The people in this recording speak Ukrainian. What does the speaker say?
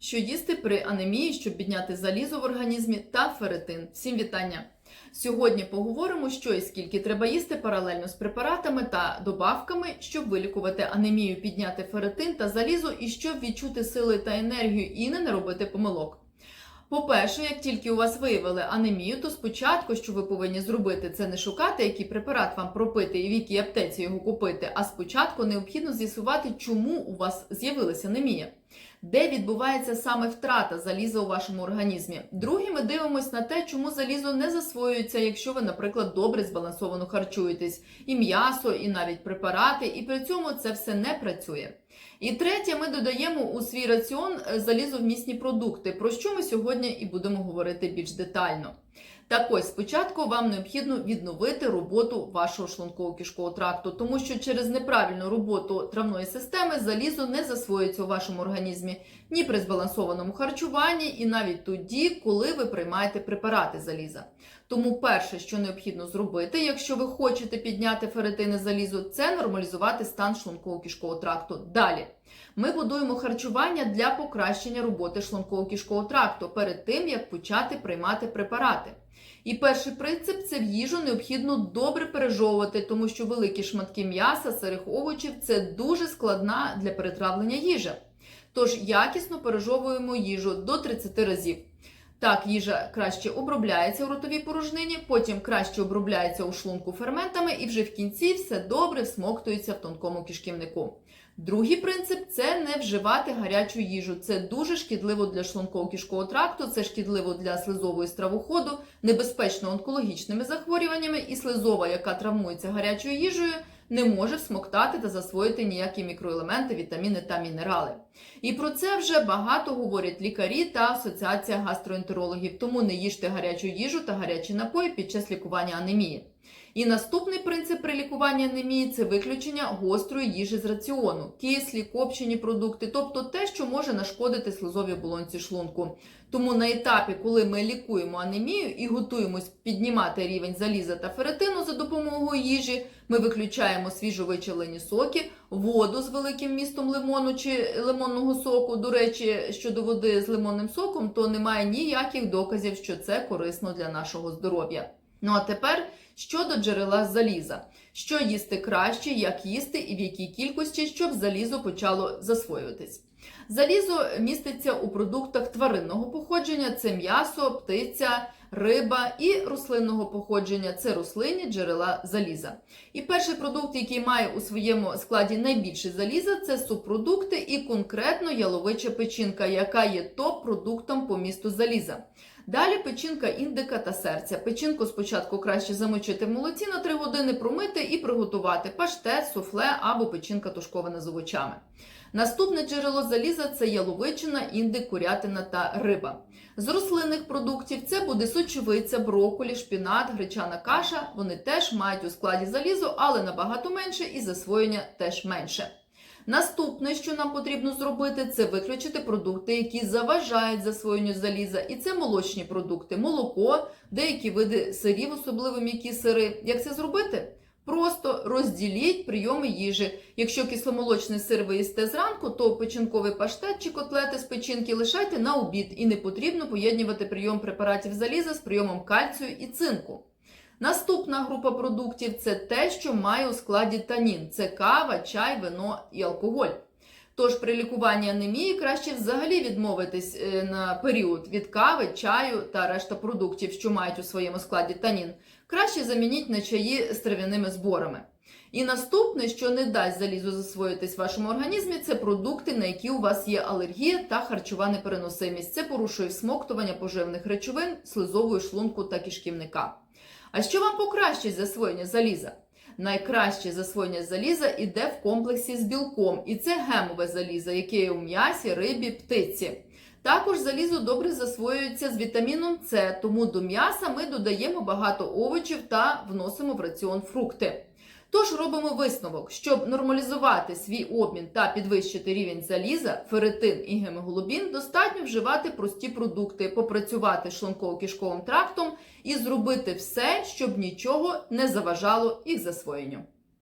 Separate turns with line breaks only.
Що їсти при анемії, щоб підняти залізо в організмі та ферритин? Всім вітання! Сьогодні поговоримо, що і скільки треба їсти паралельно з препаратами та добавками, щоб вилікувати анемію, підняти ферритин та залізо, і щоб відчути сили та енергію і не наробити помилок. По-перше, як тільки у вас виявили анемію, то спочатку, що ви повинні зробити, це не шукати, який препарат вам пропити і в якій аптеці його купити, а спочатку необхідно з'ясувати, чому у вас з'явилася анемія, де відбувається саме втрата заліза у вашому організмі. Друге, ми дивимося на те, чому залізо не засвоюється, якщо ви, наприклад, добре збалансовано харчуєтесь, і м'ясо, і навіть препарати, і при цьому це все не працює. І третє, ми додаємо у свій раціон е, залізовмісні продукти, про що ми сьогодні і будемо говорити більш детально. Так ось спочатку вам необхідно відновити роботу вашого шлунково-кишкового тракту, тому що через неправильну роботу травної системи залізо не засвоюється у вашому організмі ні при збалансованому харчуванні, і навіть тоді, коли ви приймаєте препарати заліза. Тому перше, що необхідно зробити, якщо ви хочете підняти ферритини залізо, це нормалізувати стан шлунково-кишкового тракту. Далі ми будуємо харчування для покращення роботи шлунково-кишкового тракту перед тим, як почати приймати препарати. І перший принцип це в їжу необхідно добре пережовувати, тому що великі шматки м'яса, сирих овочів це дуже складна для перетравлення їжа. Тож якісно пережовуємо їжу до 30 разів. Так, їжа краще обробляється у ротовій порожнині, потім краще обробляється у шлунку ферментами, і вже в кінці все добре всмоктується в тонкому кишківнику. Другий принцип це не вживати гарячу їжу. Це дуже шкідливо для шлунково-кишкового тракту, це шкідливо для слизової стравоходу, небезпечно онкологічними захворюваннями, і слизова, яка травмується гарячою їжею, не може всмоктати та засвоїти ніякі мікроелементи, вітаміни та мінерали. І про це вже багато говорять лікарі та Асоціація гастроентерологів. Тому не їжте гарячу їжу та гарячі напої під час лікування анемії. І наступний принцип при лікуванні анемії це виключення гострої їжі з раціону, кислі, копчені продукти, тобто те, що може нашкодити слизовій оболонці шлунку. Тому на етапі, коли ми лікуємо анемію і готуємось піднімати рівень заліза та ферритину за допомогою їжі, ми виключаємо свіжовичавлені соки, воду з великим містом лимону чи лимонного соку. До речі, щодо води з лимонним соком, то немає ніяких доказів, що це корисно для нашого здоров'я. Ну а тепер щодо джерела заліза, що їсти краще, як їсти і в якій кількості, щоб залізо почало засвоюватись. Залізо міститься у продуктах тваринного походження: це м'ясо, птиця, риба і рослинного походження це рослинні джерела заліза. І перший продукт, який має у своєму складі найбільше заліза, це субпродукти і конкретно яловича печінка, яка є топ-продуктом по місту заліза. Далі печінка індика та серця. Печінку спочатку краще замочити в молоці на 3 години, промити і приготувати паштет, суфле або печінка тушкована з овочами. Наступне джерело заліза це яловичина, індик, курятина та риба. З рослинних продуктів це буде сочовиця, броколі, шпінат, гречана каша. Вони теж мають у складі залізо, але набагато менше і засвоєння теж менше. Наступне, що нам потрібно зробити, це виключити продукти, які заважають засвоєнню заліза. І це молочні продукти, молоко, деякі види сирів, особливо м'які сири. Як це зробити? Просто розділіть прийоми їжі. Якщо кисломолочний сир ви їсте зранку, то печінковий паштет чи котлети з печінки лишайте на обід і не потрібно поєднувати прийом препаратів заліза з прийомом кальцію і цинку. Наступна група продуктів це те, що має у складі танін: це кава, чай, вино і алкоголь. Тож при лікуванні анемії краще взагалі відмовитись е, на період від кави, чаю та решта продуктів, що мають у своєму складі танін. Краще замініть на чаї з трав'яними зборами. І наступне, що не дасть залізу засвоїтись в вашому організмі, це продукти, на які у вас є алергія та харчова непереносимість. Це порушує всмоктування поживних речовин, слизової шлунку та кишківника. А що вам покращить засвоєння заліза? Найкраще засвоєння заліза іде в комплексі з білком, і це гемове залізо, яке є у м'ясі, рибі, птиці. Також залізо добре засвоюється з вітаміном С, тому до м'яса ми додаємо багато овочів та вносимо в раціон фрукти. Тож робимо висновок, щоб нормалізувати свій обмін та підвищити рівень заліза, ферритин і гемоглобін, достатньо вживати прості продукти, попрацювати шлунково-кишковим трактом і зробити все, щоб нічого не заважало їх засвоєнню.